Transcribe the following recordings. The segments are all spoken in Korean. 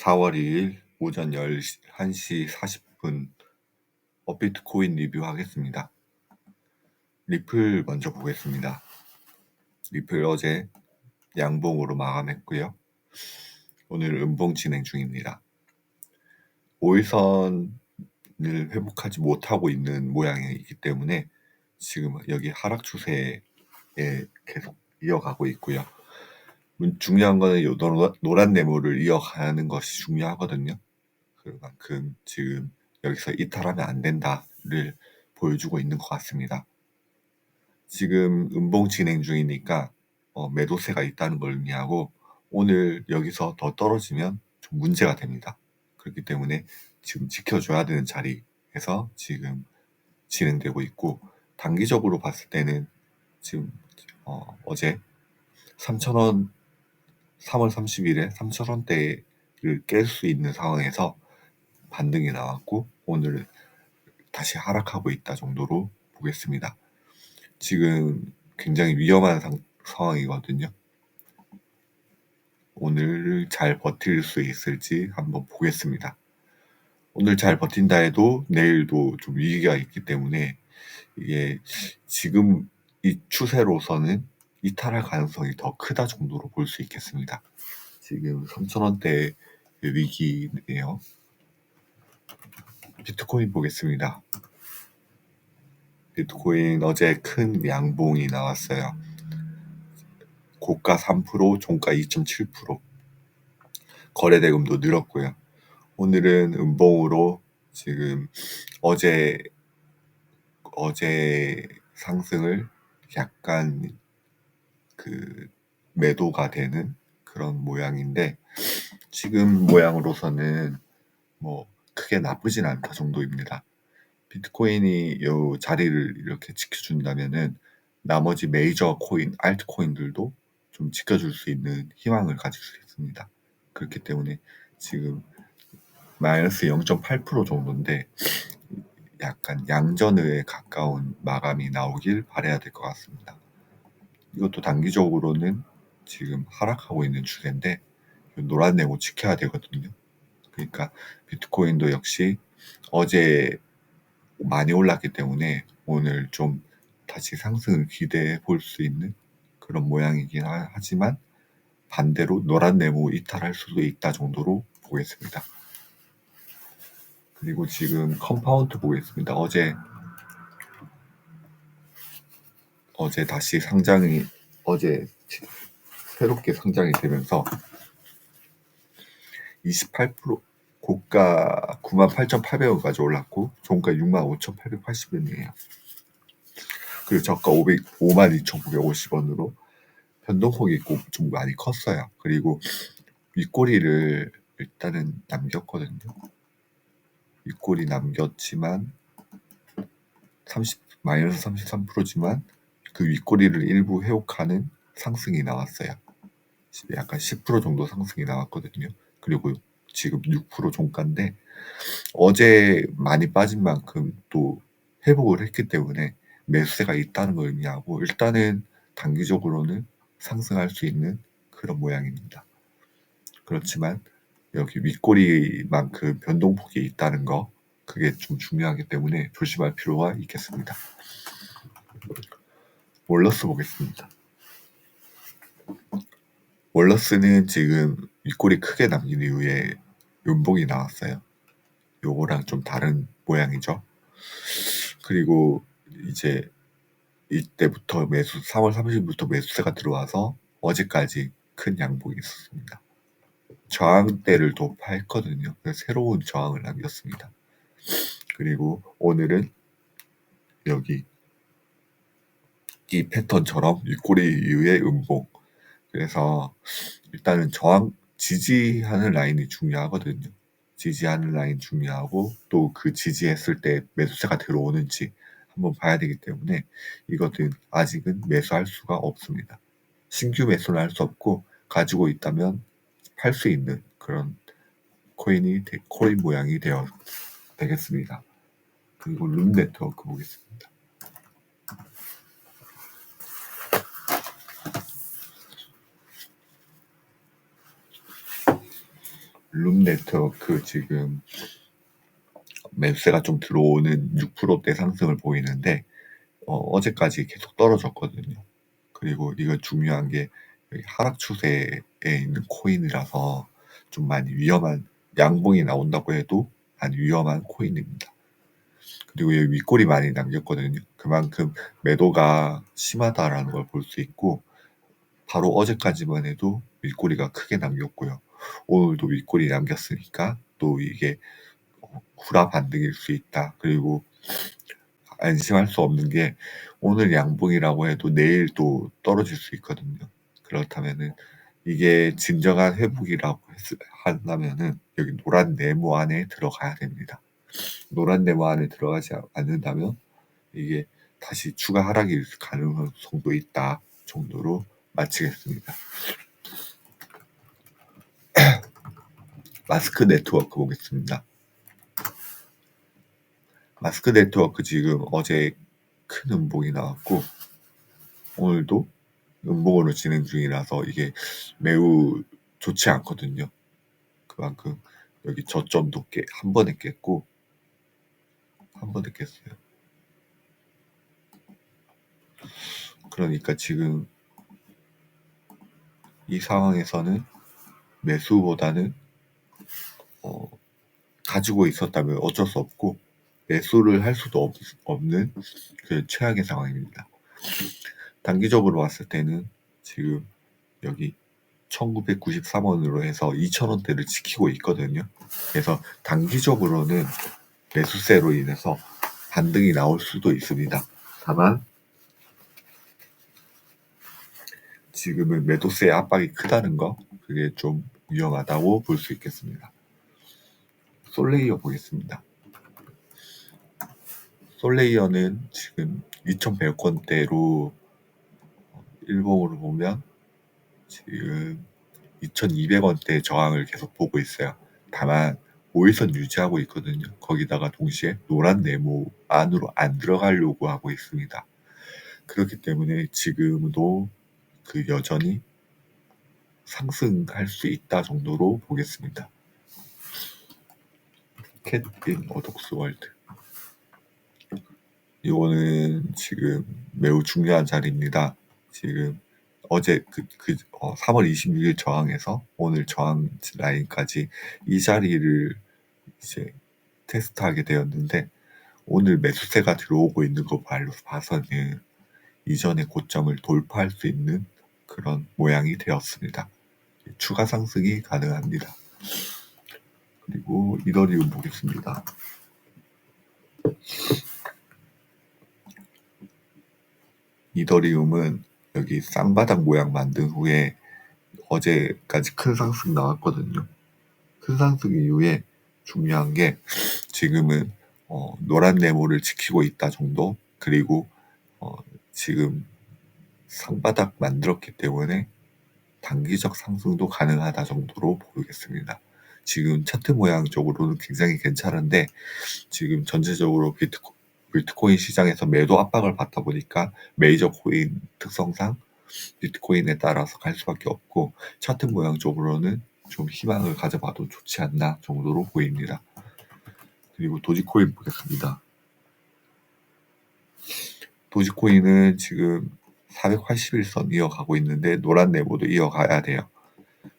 4월 2일 오전 11시 40분 업비트 코인 리뷰하겠습니다. 리플 먼저 보겠습니다. 리플 어제 양봉으로 마감했고요. 오늘 음봉 진행 중입니다. 5일선을 회복하지 못하고 있는 모양이기 때문에 지금 여기 하락 추세에 계속 이어가고 있고요. 중요한 거는 요 노란 네모를 이어가는 것이 중요하거든요. 그만큼 지금 여기서 이탈하면 안 된다를 보여주고 있는 것 같습니다. 지금 음봉 진행 중이니까 어, 매도세가 있다는 걸 의미하고 오늘 여기서 더 떨어지면 좀 문제가 됩니다. 그렇기 때문에 지금 지켜줘야 되는 자리에서 지금 진행되고 있고 단기적으로 봤을 때는 지금 어, 어제 3,000원 3월 30일에 3,000원대를 깰 수 있는 상황에서 반등이 나왔고 오늘 다시 하락하고 있다 정도로 보겠습니다. 지금 굉장히 위험한 상, 상황이거든요. 오늘 잘 버틸 수 있을지 한번 보겠습니다. 오늘 잘 버틴다 해도 내일도 좀 위기가 있기 때문에 이게 지금 이 추세로서는 이탈할 가능성이 더 크다 정도로 볼 수 있겠습니다. 지금 3천원대 위기네요. 비트코인 보겠습니다. 비트코인 어제 큰 양봉이 나왔어요. 고가 3%, 종가 2.7%. 거래 대금도 늘었고요. 오늘은 음봉으로 지금 어제 어제 상승을 약간 그 매도가 되는 그런 모양인데 지금 모양으로서는 뭐 크게 나쁘진 않다 정도입니다. 비트코인이 이 자리를 이렇게 지켜준다면은 나머지 메이저 코인, 알트 코인들도 좀 지켜줄 수 있는 희망을 가질 수 있습니다. 그렇기 때문에 지금 마이너스 0.8% 정도인데 약간 양전에 가까운 마감이 나오길 바래야 될 것 같습니다. 이것도 단기적으로는 지금 하락하고 있는 추세인데 노란 네모 지켜야 되거든요. 그러니까 비트코인도 역시 어제 많이 올랐기 때문에 오늘 좀 다시 상승을 기대해 볼 수 있는 그런 모양이긴 하지만 반대로 노란 네모 이탈할 수도 있다 정도로 보겠습니다. 그리고 지금 컴파운드 보겠습니다. 어제 어제 다시 상장이 어제 새롭게 상장이 되면서 28% 고가 98,800원까지 올랐고 종가 65,880원이에요. 그리고 저가 500, 52,950원으로 변동폭이 있고 좀 많이 컸어요. 그리고 윗꼬리를 일단은 남겼거든요. 윗꼬리 남겼지만 30 마이너스 33%지만 그 윗꼬리를 일부 회복하는 상승이 나왔어요. 약간 10% 정도 상승이 나왔거든요. 그리고 지금 6% 종가인데 어제 많이 빠진 만큼 또 회복을 했기 때문에 매수세가 있다는 걸 의미하고 일단은 단기적으로는 상승할 수 있는 그런 모양입니다. 그렇지만 여기 윗꼬리만큼 변동폭이 있다는 거 그게 좀 중요하기 때문에 조심할 필요가 있겠습니다. 월러스 보겠습니다. 월러스는 지금 윗골이 크게 남긴 이후에 연봉이 나왔어요. 요거랑 좀 다른 모양이죠. 그리고 이제 이때부터 매수 3월 30일부터 매수세가 들어와서 어제까지 큰 양봉이 있었습니다. 저항대를 도파했거든요. 새로운 저항을 남겼습니다. 그리고 오늘은 여기 이 패턴처럼 윗꼬리 이후의 음봉. 그래서 일단은 저항 지지하는 라인이 중요하거든요. 지지하는 라인 중요하고 또 그 지지했을 때 매수세가 들어오는지 한번 봐야 되기 때문에 이것은 아직은 매수할 수가 없습니다. 신규 매수는 할 수 없고 가지고 있다면 팔 수 있는 그런 코인이 코인 모양이 되어 되겠습니다. 그리고 룸 네트워크 보겠습니다. 룸 네트워크 지금 매수세가 좀 들어오는 6%대 상승을 보이는데 어, 제까지 계속 떨어졌거든요. 그리고 이거 중요한 게 하락 추세에 있는 코인이라서 좀 많이 위험한 양봉이 나온다고 해도 안 위험한 코인입니다. 그리고 여기 윗골이 많이 남겼거든요. 그만큼 매도가 심하다라는 걸 볼 수 있고 바로 어제까지만 해도 윗골이가 크게 남겼고요. 오늘도 윗골이 남겼으니까 또 이게 구라 반등일 수 있다. 그리고 안심할 수 없는 게 오늘 양봉이라고 해도 내일 또 떨어질 수 있거든요. 그렇다면은 이게 진정한 회복이라고 한다면은 여기 노란 네모 안에 들어가야 됩니다. 노란 네모 안에 들어가지 않는다면 이게 다시 추가 있을 가능성도 있다 정도로 마치겠습니다. 마스크 네트워크 보겠습니다. 마스크 네트워크 지금 어제 큰 음봉이 나왔고 오늘도 음봉으로 진행 중이라서 이게 매우 좋지 않거든요. 그만큼 여기 저점도 깨, 한 번에 깼고 한 번에 깼어요. 그러니까 지금 이 상황에서는 매수보다는 어, 가지고 있었다면 어쩔 수 없고 매수를 할 수도 없, 없는 그 최악의 상황입니다. 단기적으로 봤을 때는 지금 여기 1993원으로 해서 2,000원대를 지키고 있거든요. 그래서 단기적으로는 매수세로 인해서 반등이 나올 수도 있습니다. 다만 지금은 매도세 압박이 크다는 거 그게 좀 위험하다고 볼 수 있겠습니다. 솔레이어 보겠습니다. 솔레이어는 지금 2,100원대로 일봉으로 보면 지금 2,200원대 저항을 계속 보고 있어요. 다만 5일선 유지하고 있거든요. 거기다가 동시에 노란 네모 안으로 안 들어가려고 하고 있습니다. 그렇기 때문에 지금도 그 여전히 상승할 수 있다 정도로 보겠습니다. 캣인 어독스 월드 이거는 지금 매우 중요한 자리입니다. 지금 어제 그, 그 어, 3월 26일 저항에서 오늘 저항 라인까지 이 자리를 이제 테스트하게 되었는데 오늘 매수세가 들어오고 있는 거 봐서는 이전의 고점을 돌파할 수 있는 그런 모양이 되었습니다. 추가 상승이 가능합니다. 그리고 이더리움 보겠습니다. 이더리움은 여기 쌍바닥 모양 만든 후에 어제까지 큰 상승 나왔거든요. 큰 상승 이후에 중요한 게 지금은 어, 노란 네모를 지키고 있다 정도 그리고 어, 지금 상바닥 만들었기 때문에 단기적 상승도 가능하다 정도로 보겠습니다. 지금 차트 모양 적으로는 굉장히 괜찮은데 지금 전체적으로 비트코, 비트코인 시장에서 매도 압박을 받다 보니까 메이저 코인 특성상 비트코인에 따라서 갈 수밖에 없고 차트 모양 적으로는 좀 희망을 가져봐도 좋지 않나 정도로 보입니다. 그리고 도지코인 보겠습니다. 도지코인은 지금 481선 이어가고 있는데 노란 네모도 이어가야 돼요.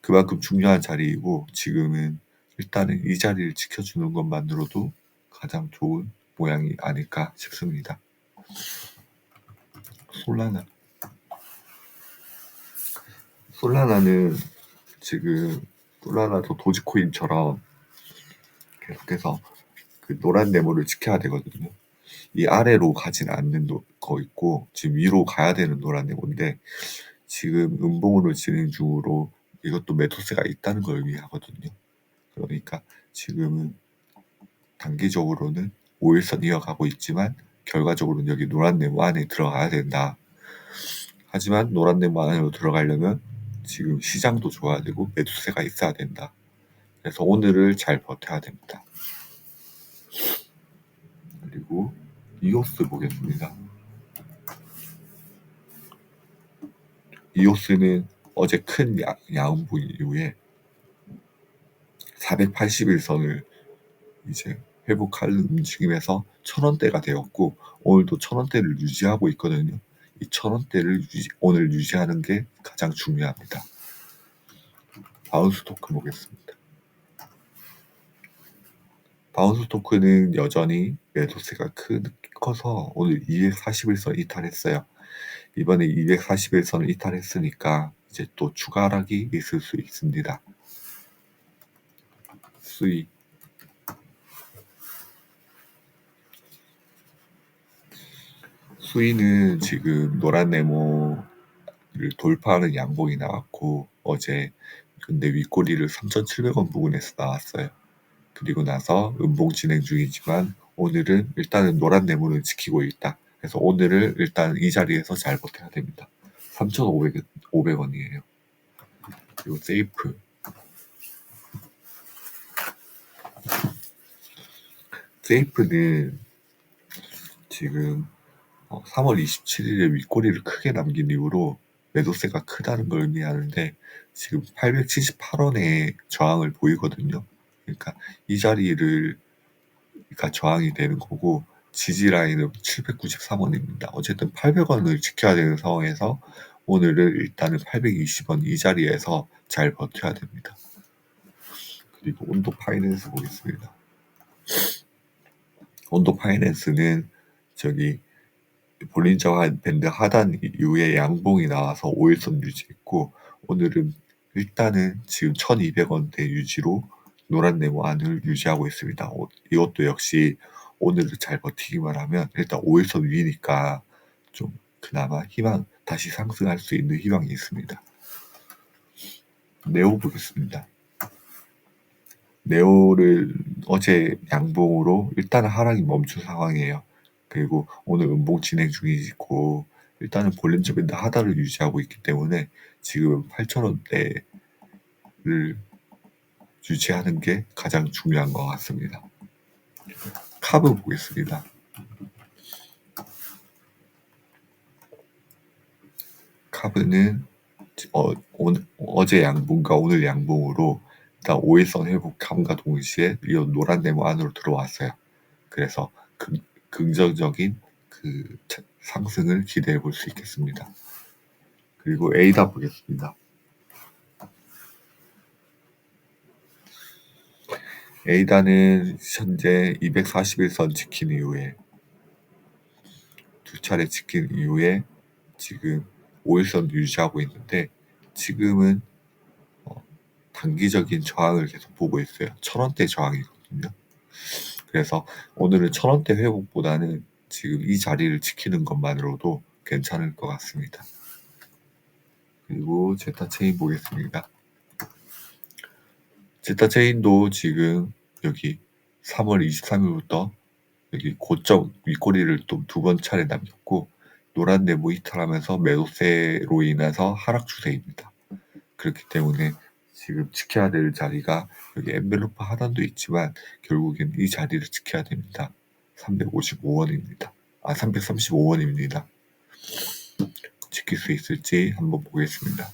그만큼 중요한 자리이고 지금은 일단은 이 자리를 지켜주는 것만으로도 가장 좋은 모양이 아닐까 싶습니다. 솔라나 솔라나는 지금 솔라나도 도지코인처럼 계속해서 그 노란 네모를 지켜야 되거든요. 이 아래로 가진 않는 거 있고 지금 위로 가야 되는 노란 네모인데 지금 음봉으로 진행 중으로 이것도 매도세가 있다는 걸 의미하거든요. 그러니까 지금은 단기적으로는 5일선 이어가고 있지만 결과적으로는 여기 노란 네모 안에 들어가야 된다. 하지만 노란 네모 안으로 들어가려면 지금 시장도 좋아야 되고 매도세가 있어야 된다. 그래서 오늘을 잘 버텨야 됩니다. 그리고 이오스 보겠습니다. 이오스는 어제 큰 야, 야음부 이후에 481선을 이제 회복하는 움직임에서 천원대가 되었고 오늘도 천원대를 유지하고 있거든요. 이 천원대를 유지, 오늘 유지하는 게 가장 중요합니다. 바운스 토크 보겠습니다. 바운스 토크는 여전히 매도세가 크, 커서 오늘 241선 이탈했어요. 이번에 241선을 이탈했으니까 이제 또 추가 하락이 있을 수 있습니다. 수익 수위는 지금 노란 네모를 돌파하는 양봉이 나왔고 어제 근데 윗꼬리를 3,700원 부근에서 나왔어요. 그리고 나서 음봉 진행 중이지만 오늘은 일단은 노란 네모를 지키고 있다. 그래서 오늘은 일단 이 자리에서 잘 버텨야 됩니다. 3,500원이에요. 그리고 세이프 세이프는 지금 3월 어, 27일에 윗꼬리를 크게 남긴 이후로 매도세가 크다는 걸 의미하는데 지금 878원에 저항을 보이거든요. 그러니까 이 자리를 그러니까 저항이 되는 거고 지지 라인은 793원입니다. 어쨌든 800원을 지켜야 되는 상황에서 오늘은 일단은 820원 이 자리에서 잘 버텨야 됩니다. 그리고 온도 파이낸스 보겠습니다. 온도 파이낸스는 저기 볼린저 밴드 하단 이후에 양봉이 나와서 5일선 유지했고 오늘은 일단은 지금 1200원대 유지로 노란 네모 안을 유지하고 있습니다. 이것도 역시 오늘을 잘 버티기만 하면 일단 5일선 위니까 좀 그나마 희망 다시 상승할 수 있는 희망이 있습니다. 네오 보겠습니다. 네오를 어제 양봉으로 일단 하락이 멈춘 상황이에요. 그리고 오늘 음봉 진행 중이고 일단은 볼렌저 밴드 하단을 유지하고 있기 때문에 지금 8,000원대를 유지하는 게 가장 중요한 것 같습니다. 카브 보겠습니다. 카브는 어, 오늘, 어제 양봉과 오늘 양봉으로 일단 5일선 회복함과 동시에 이 노란 네모 안으로 들어왔어요. 그래서 그 긍정적인 그 상승을 기대해 볼 수 있겠습니다. 그리고 에이다 보겠습니다. 에이다는 현재 241선 지킨 이후에 두 차례 지킨 이후에 지금 5일선 유지하고 있는데 지금은 어, 단기적인 저항을 계속 보고 있어요. 천원대 저항이거든요. 그래서 오늘은 천원대 회복보다는 지금 이 자리를 지키는 것만으로도 괜찮을 것 같습니다. 그리고 제타 체인 보겠습니다. 제타 체인도 지금 여기 3월 23일부터 여기 고점 윗꼬리를 또 두 번 차례 남겼고 노란 네모 이탈하면서 매도세로 인해서 하락 추세입니다. 그렇기 때문에 지금 지켜야 될 자리가 여기 엔벨로프 하단도 있지만 결국엔 이 자리를 지켜야 됩니다. 355원입니다. 아 335원입니다. 지킬 수 있을지 한번 보겠습니다.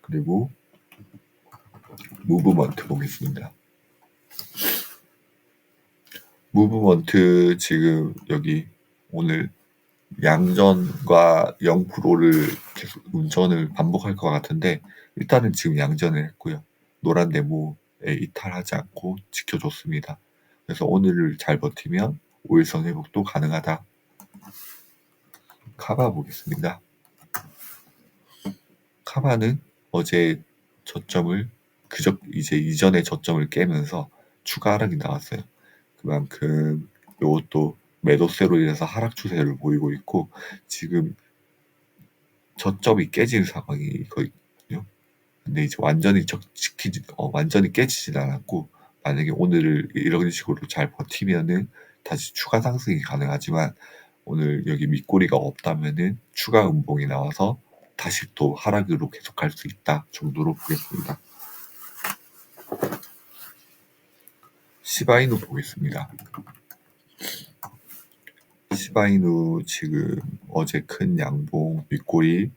그리고 무브먼트 보겠습니다. 무브먼트 지금 여기 오늘 양전과 0%를 계속 운전을 반복할 것 같은데 일단은 지금 양전을 했고요. 노란 네모에 이탈하지 않고 지켜줬습니다. 그래서 오늘을 잘 버티면 5일선 회복도 가능하다. 카바 보겠습니다. 카바는 어제 저점을 그저 이제 이전의 저점을 깨면서 추가 하락이 나왔어요. 그만큼 이것도 매도세로 인해서 하락 추세를 보이고 있고 지금 저점이 깨진 상황이거든요. 근데 이제 완전히 지키지 어, 완전히 깨지진 않았고 만약에 오늘을 이런 식으로 잘 버티면은 다시 추가 상승이 가능하지만 오늘 여기 밑꼬리가 없다면은 추가 음봉이 나와서 다시 또 하락으로 계속할 수 있다 정도로 보겠습니다. 시바이누 보겠습니다. 시바이누 지금 어제 큰 양봉 윗꼬리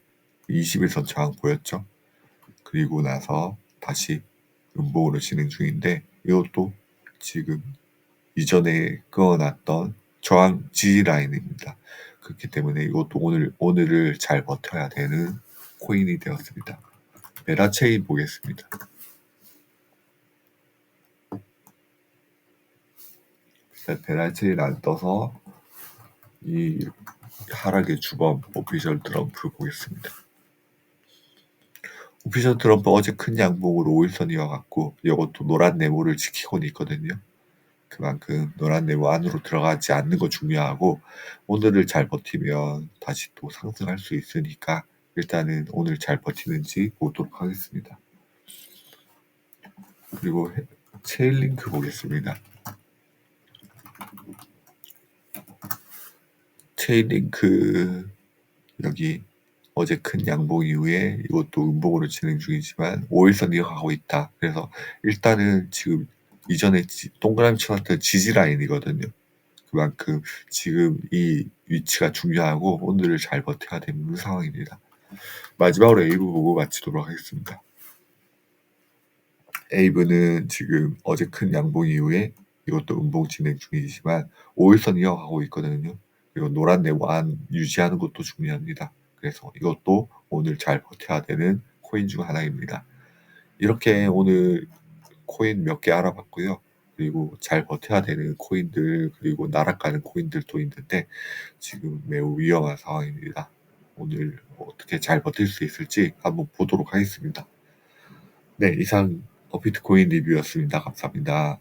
21선 저항 보였죠? 그리고 나서 다시 음봉으로 진행 중인데 이것도 지금 이전에 그어놨던 저항 지지 라인입니다. 그렇기 때문에 이것도 오늘 오늘을 잘 버텨야 되는 코인이 되었습니다. 메라체인 보겠습니다. 베라체인 안 떠서 이 하락의 주범 오피셜 트럼프 보겠습니다. 오피셜 트럼프 어제 큰 양봉으로 5일선 이어갔고 이것도 노란 네모를 지키고는 있거든요. 그만큼 노란 네모 안으로 들어가지 않는 거 중요하고 오늘을 잘 버티면 다시 또 상승할 수 있으니까 일단은 오늘 잘 버티는지 보도록 하겠습니다. 그리고 체일링크 보겠습니다. 체인링 크 여기 어제 큰 양봉 이후에 이것도 음봉으로 진행 중이지만 5일선 이어가고 있다. 그래서 일단은 지금 이전에 지, 동그라미 쳐놨던 지지 라인이거든요. 그만큼 지금 이 위치가 중요하고 오늘을 잘 버텨야 되는 상황입니다. 마지막으로 에이브 보고 마치도록 하겠습니다. 에이브는 지금 어제 큰 양봉 이후에 이것도 음봉 진행 중이지만 5일선 이어가고 있거든요. 그리고 노란 네모 안 유지하는 것도 중요합니다. 그래서 이것도 오늘 잘 버텨야 되는 코인 중 하나입니다. 이렇게 오늘 코인 몇 개 알아봤고요. 그리고 잘 버텨야 되는 코인들 그리고 날아가는 코인들도 있는데 지금 매우 위험한 상황입니다. 오늘 어떻게 잘 버틸 수 있을지 한번 보도록 하겠습니다. 네, 이상 어비트코인 리뷰였습니다. 감사합니다.